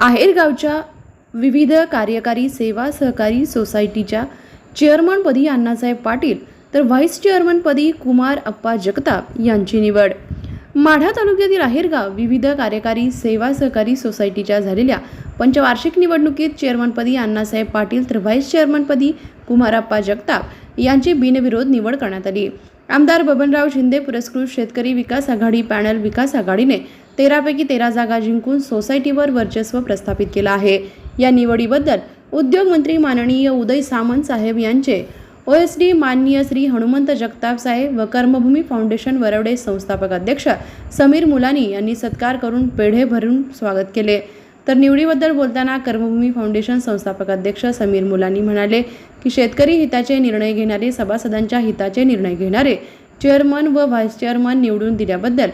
आहेरगावच्या विविध कार्यकारी सेवा सहकारी सोसायटीच्या चेअरमनपदी अण्णासाहेब पाटील तर व्हाईस चेअरमनपदी कुमार अप्पा जगताप यांची निवड. माढा तालुक्यातील आहेरगाव विविध कार्यकारी सेवा सहकारी सोसायटीच्या झालेल्या पंचवार्षिक निवडणुकीत चेअरमनपदी अण्णासाहेब पाटील तर व्हाईस चेअरमनपदी कुमारप्पा जगताप यांची बिनविरोध निवड करण्यात आली. आमदार बबनराव शिंदे पुरस्कृत शेतकरी विकास आघाडी पॅनल विकास आघाडीने तेरापैकी तेरा जागा जिंकून सोसायटीवर वर्चस्व प्रस्थापित केलं आहे. या निवडीबद्दल उद्योगमंत्री माननीय उदय सामंत साहेब यांचे ओ एस डी माननीय श्री हनुमंत जगताप साहेब व कर्मभूमी फाउंडेशन वरवडे संस्थापक अध्यक्ष समीर मुलानी यांनी सत्कार करून पेढे भरून स्वागत केले. तर निवडीबद्दल बोलताना कर्मभूमी फाउंडेशन संस्थापक अध्यक्ष समीर मुलानी म्हणाले की शेतकरी हिताचे निर्णय घेणारे सभासदांच्या हिताचे निर्णय घेणारे चेअरमन व व्हाईस चेअरमन निवडून दिल्याबद्दल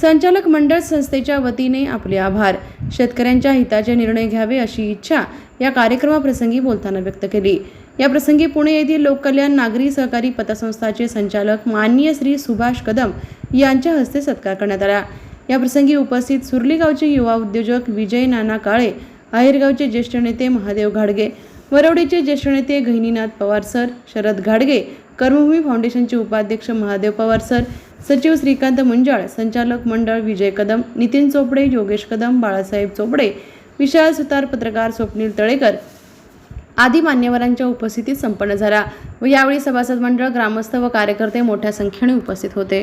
संचालक मंडळ संस्थेच्या वतीने आपले आभार. शेतकऱ्यांच्या हिताचे निर्णय घ्यावे अशी इच्छा या कार्यक्रमाप्रसंगी बोलताना व्यक्त केली. या प्रसंगी पुणे येथील लोककल्याण नागरी सहकारी पतसंस्थाचे संचालक माननीय श्री सुभाष कदम यांच्या हस्ते सत्कार करण्यात आला. या प्रसंगी उपस्थित सुरली गावचे युवा उद्योजक विजय नाना काळे आहेरगावचे ज्येष्ठ नेते महादेव घाडगे वरवडीचे ज्येष्ठ नेते गहिनीनाथ पवार सर शरद घाडगे कर्मभूमी फाउंडेशनचे उपाध्यक्ष महादेव पवार सर सचिव श्रीकांत मुंजाळ संचालक मंडळ विजय कदम नितीन चोपडे योगेश कदम बाळासाहेब चोपडे विशाल सुतार पत्रकार स्वप्नील तळेकर आदी मान्यवरांच्या उपस्थितीत संपन्न झाला. व यावेळी सभासद मंडळ ग्रामस्थ व कार्यकर्ते मोठ्या संख्येने उपस्थित होते.